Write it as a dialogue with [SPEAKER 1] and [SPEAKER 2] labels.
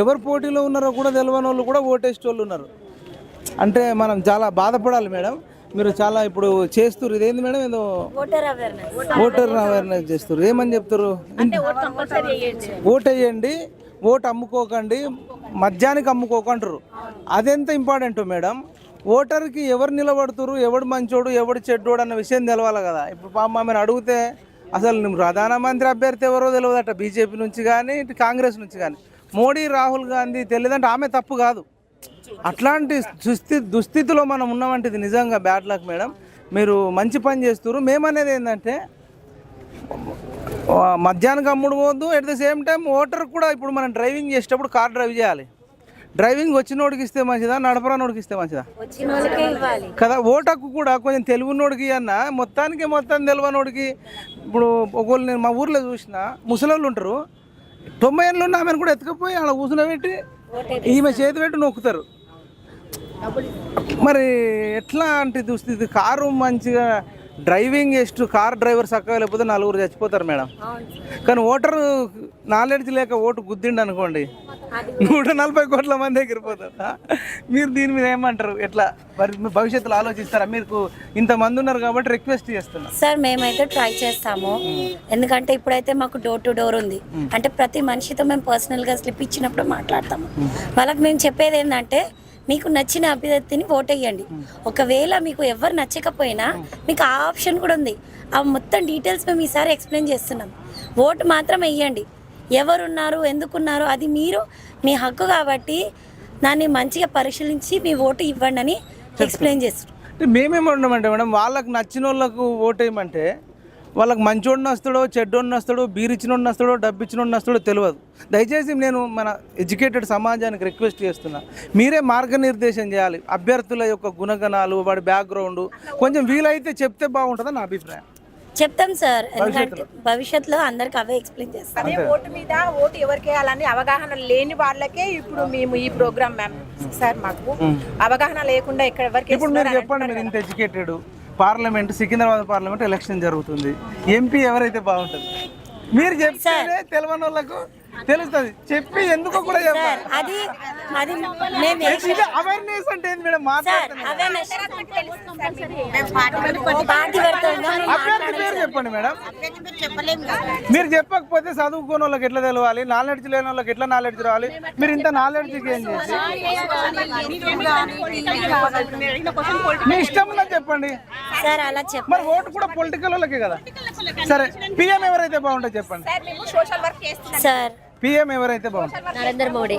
[SPEAKER 1] ఎవరు పోటీలో ఉన్నారో కూడా తెలియని వాళ్ళు కూడా ఓటేసే వాళ్ళు ఉన్నారు. అంటే మనం చాలా బాధపడాలి మేడం. మీరు చాలా ఇప్పుడు చేస్తున్నారు ఇదేంది మేడం? ఏదో
[SPEAKER 2] ఓటర్ అవేర్నెస్
[SPEAKER 1] చేస్తారు ఏమని చెప్తారు ఓట్ వేయండి. ఓటు అమ్ముకోకండి. మద్యానికి అమ్ముకోకంటారు అదెంత ఇంపార్టెంట్ మేడం? ఓటర్కి ఎవరు నిలబడుతురు ఎవడు మంచోడు? ఎవడు చెడ్డోడు అన్న విషయం తెలవాలి కదా. ఇప్పుడు పాప ఆమెను అడిగితే అసలు ప్రధానమంత్రి అభ్యర్థి ఎవరో తెలియదట బీజేపీ నుంచి కానీ కాంగ్రెస్ నుంచి కానీ మోడీ రాహుల్ గాంధీ తెలియదంటే ఆమె తప్పు కాదు. అట్లాంటి దుస్థితి దుస్థితిలో మనం ఉన్నామంటే ఇది నిజంగా బ్యాడ్ లక్ మేడం. మీరు మంచి పని చేస్తారు మేమనేది ఏంటంటే మధ్యాహ్నం అమ్ముడు పోవద్దు at the same time voter కూడా ఇప్పుడు మనం డ్రైవింగ్ చేసేటప్పుడు కార్ డ్రైవ్ చేయాలి. డ్రైవింగ్ వచ్చినోడికి ఇస్తే మంచిదా నడపరానోడికి ఇస్తే మంచిదా? కదా ఓటకు కూడా కొంచెం తెలుగునోడికి అన్న మొత్తానికి మొత్తం తెలియనోడికి ఇప్పుడు ఒకళ్ళు నేను మా ఊర్లో చూసిన ముసలోళ్ళు ఉంటారు. తొంభై ఏళ్ళు ఉన్న ఆమెను కూడా ఎత్తుకపోయి అలా కూర్చునబెట్టి ఈమె చేతి పెట్టి నొక్కుతారు. మరి ఎట్లాంటి దుస్థితి? కారు మంచిగా డ్రైవింగ్ ఎస్ట్ కార్ డ్రైవర్ చక్కగా లేకపోతే నలుగురు చచ్చిపోతారు మేడం. కానీ ఓటర్ నాలెడ్జ్ లేక ఓటు గుద్దిండు అనుకోండి నూట నలభై కోట్ల మంది ఎగిరిపోతారు? మీరు దీని మీద ఏమంటారు? ఎట్లా? మరి భవిష్యత్తులో ఆలోచిస్తారా? మీకు ఇంతమంది ఉన్నారు కాబట్టి రిక్వెస్ట్ చేస్తున్నా.
[SPEAKER 2] సార్ మేమైతే ట్రై చేస్తాము. ఎందుకంటే ఇప్పుడైతే మాకు డోర్ టు డోర్ ఉంది. అంటే ప్రతి మనిషితో మేము పర్సనల్గా స్లిప్ ఇచ్చినప్పుడు మాట్లాడతాము. వాళ్ళకి మేము చెప్పేది ఏంటంటే మీకు నచ్చిన అభ్యర్థిని ఓటేయండి. ఒకవేళ మీకు ఎవరు నచ్చకపోయినా మీకు ఆ ఆప్షన్ కూడా ఉంది. ఆ మొత్తం డీటెయిల్స్ మేము ఈసారి ఎక్స్ప్లెయిన్ చేస్తున్నాం. ఓటు మాత్రం వెయ్యండి ఎవరున్నారు ఎందుకున్నారు అది మీరు మీ హక్కు కాబట్టి దాన్ని మంచిగా పరిశీలించి మీ ఓటు ఇవ్వండి అని ఎక్స్ప్లెయిన్ చేస్తారు
[SPEAKER 1] అంటే మేమేమి ఉండమంటే మేడం వాళ్ళకి నచ్చిన వాళ్ళకు ఓటేయమంటే వాళ్ళకి మంచోడిని వస్తాడో చెడ్డోడిని వస్తాడో బీర్ ఇచ్చినోడిని వస్తాడో డబ్బు ఇచ్చినోడిని వస్తాడో తెలియదు. దయచేసి నేను మన ఎడ్యుకేటెడ్ సమాజానికి రిక్వెస్ట్ చేస్తున్నా. మీరే మార్గనిర్దేశం చేయాలి. అభ్యర్థుల యొక్క గుణగణాలు వాడి బ్యాక్గ్రౌండ్ కొంచెం వీలైతే చెప్తే బాగుంటుందని నా అభిప్రాయం.
[SPEAKER 2] చెప్తాం సార్. ఎందుకంటే భవిష్యత్తులో అందరికి అవే ఎక్స్ప్లెయిన్ చేస్తాం.
[SPEAKER 3] అదే ఓటు మీద ఓటు ఎవరికి వేయాలని అవగాహన లేని వాళ్ళకే ఇప్పుడు మేము ఈ ప్రోగ్రామ్ మ్యామ్ సార్ మాకు అవగాహన లేకుండా ఇక్కడ ఎవరికి
[SPEAKER 1] ఇప్పుడు మీరు చెప్పండి మీరు ఇంత educated. Parliament Secunderabad parliament election జరుగుతుంది. ఎంపీ ఎవరైతే బాగుంటుంది? మీరు చెప్తేనే తెలియని వాళ్ళకు తెలుస్తుంది. చెప్పి ఎందుకో కూడా చెప్పాలి?
[SPEAKER 2] అది
[SPEAKER 1] అవేర్నెస్ అంటే ఏంది మేడం? అభ్యర్థి పేరు చెప్పండి మేడం. మీరు చెప్పకపోతే చదువుకున్న వాళ్ళకి ఎట్లా తెలవాలి? నాలెడ్జ్ లేని వాళ్ళకి ఎట్లా నాలెడ్జ్ రావాలి? మీరు ఇంత నాలెడ్జ్ గెయిన్ చేసి మీ ఇష్టం ఉన్నది చెప్పండి.
[SPEAKER 2] సార్ అలా
[SPEAKER 1] మరి ఓటు కూడా పొలిటికల్ వాళ్ళకే కదా? సరే పిఎం ఎవరైతే బాగుంటుంది చెప్పండి.
[SPEAKER 3] Social work
[SPEAKER 2] sir.
[SPEAKER 1] పిఎం ఎవరైతే బాగుంటుంది
[SPEAKER 2] నరేంద్ర మోడీ.